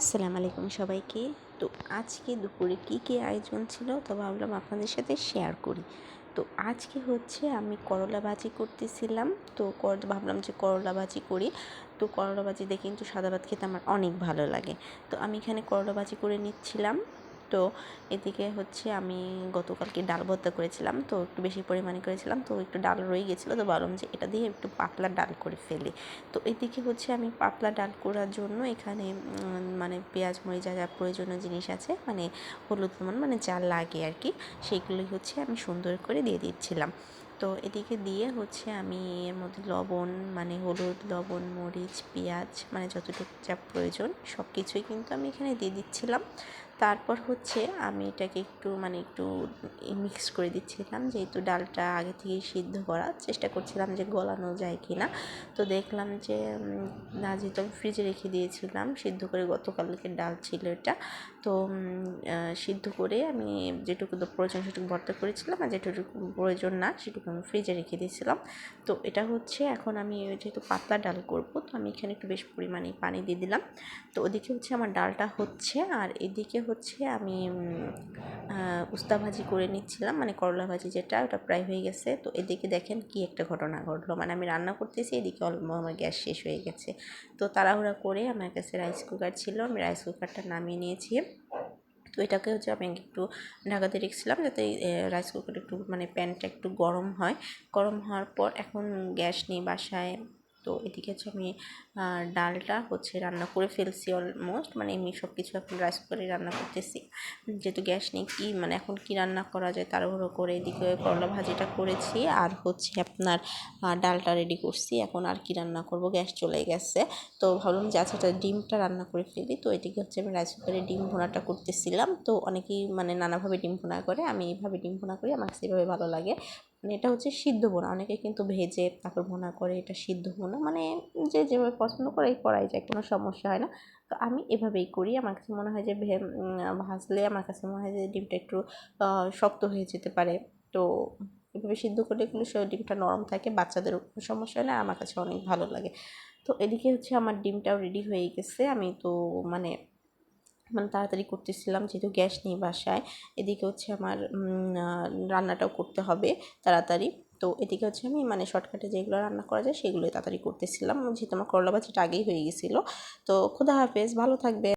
আসসালামু আলাইকুম সবাইকে। তো আজকে দুপুরে কি কি আয়োজন ছিল তো ভাবলাম আপনাদের সাথে শেয়ার করি। তো আজকে হচ্ছে আমি করলা ভাজি করতেছিলাম। তো কর- ভাবলাম যে করলা ভাজি করি। তো করলা ভাজিতে কিন্তু সাদা ভাত খেতে আমার অনেক ভালো লাগে। তো আমি এখানে করলা ভাজি করে নিচ্ছিলাম। তো এদিকে হচ্ছে আমি গতকালকে ডাল ভর্তা করেছিলাম, তো একটু বেশি পরিমাণে করেছিলাম, তো একটু ডাল রয়ে গেছিল, তো ভাবলাম যে এটা দিয়ে একটু পাতলা ডাল করে ফেলি। তো এদিকে হচ্ছে আমি পাতলা ডাল করার জন্য এখানে মানে পেঁয়াজ, মরিচ, যা যা প্রয়োজনীয় জিনিস আছে মানে হলুদ লবণ মানে যা লাগে আর কি, সেইগুলোই হচ্ছে আমি সুন্দর করে দিয়ে দিচ্ছিলাম। তো এদিকে দিয়ে হচ্ছে আমি এর মধ্যে লবণ মানে হলুদ লবণ, মরিচ, পেঁয়াজ মানে যতটুকু যা প্রয়োজন সব কিছুই কিন্তু আমি এখানে দিয়ে দিচ্ছিলাম। তারপর হচ্ছে আমি এটাকে একটু মানে একটু মিক্স করে দিচ্ছিলাম, যেহেতু ডালটা আগে থেকেই সিদ্ধ করা, চেষ্টা করছিলাম যে গলানো যায় কি না তো দেখলাম যে না, যেহেতু আমি ফ্রিজে রেখে দিয়েছিলাম, সিদ্ধ করে গতকালকে ডাল ছিল এটা, তো সিদ্ধ করে আমি যেটুকু প্রয়োজন সেটুকু ভর্তা করেছিলাম, আর যেটুকু প্রয়োজন না সেটুকু আমি ফ্রিজে রেখে দিয়েছিলাম। তো এটা হচ্ছে, এখন আমি যেহেতু পাতলা ডাল করব, তো আমি এখানে একটু বেশ পরিমাণে পানি দিয়ে দিলাম। তো ওদিকে হচ্ছে আমার ডালটা হচ্ছে, আর এদিকে হচ্ছে আমি উস্তা ভাজি করে নিচ্ছিলাম মানে করলা ভাজি যেটা, ওটা প্রায় হয়ে গেছে। তো এদিকে দেখেন কি একটা ঘটনা ঘটলো। মানে আমি রান্না করতেছি, এদিকে অল্প আমার গ্যাস শেষ হয়ে গেছে। তো তাড়াহুড়া করে আমার কাছে রাইস কুকার ছিল, আমি রাইস কুকারটা নামিয়ে নিয়েছি। তো এটাকে হচ্ছে আমি একটু ঢাকাতে রেখেছিলাম যাতে রাইস কুকার একটু মানে প্যানটা একটু গরম হয়। গরম হওয়ার পর এখন গ্যাস নেই বাসায়। তো এদিকে হচ্ছে আমি ডালটা হচ্ছে রান্না করে ফেলছি অলমোস্ট মানে এমনি সব কিছু এখন রাইস কুকারে রান্না করতেছি। যেহেতু গ্যাস নেই, কি মানে এখন কি রান্না করা যায় তাড়াহুড়ো করে এদিকে করলা ভাজিটা করেছি আর হচ্ছে আপনার ডালটা রেডি করছি। এখন আর কি রান্না করব গ্যাস চলে গেছে। তো ভাবলাম যে আচ্ছা ডিমটা রান্না করে ফেলি। তো এদিকে হচ্ছে আমি রাইস কুকারে ডিম ভোনাটা করতেছিলাম। তো অনেকেই মানে নানাভাবে ডিম ভোনা করে, আমি এইভাবে ডিম ভোনা করি, আমার এইভাবে ভালো লাগে। মানে এটা হচ্ছে সিদ্ধ বোনা অনেকে কিন্তু ভেজে তারপর ভোনা করে এটা সিদ্ধ বোনা মানে যে যেভাবে পছন্দ করে করাই যায়, কোনো সমস্যা হয় না। তো আমি এভাবেই করি। আমার কাছে মনে হয় যে ভাজলে আমার কাছে মনে হয় যে ডিমটা একটু শক্ত হয়ে যেতে পারে। তো এভাবে সিদ্ধ করলে কিন্তু ডিমটা নরম থাকে, বাচ্চাদেরও কোনো সমস্যা হয় না আমার কাছে অনেক ভালো লাগে। তো এদিকে হচ্ছে আমার ডিমটাও রেডি হয়ে গেছে। আমি তো মানে মানে তাড়াতাড়ি করতেছিলাম, যেহেতু গ্যাস নেই বাসায়। এদিকে হচ্ছে আমার রান্নাটাও করতে হবে তাড়াতাড়ি। তো এদিকে হচ্ছে আমি মানে শর্টকাটে যেগুলো রান্না করা যায় সেগুলোই তাড়াতাড়ি করতেছিলাম। যেহেতু আমার করলা বাচ্চাটা আগেই হয়ে গেছিল। তো খুদা হাফেজ, ভালো থাকবে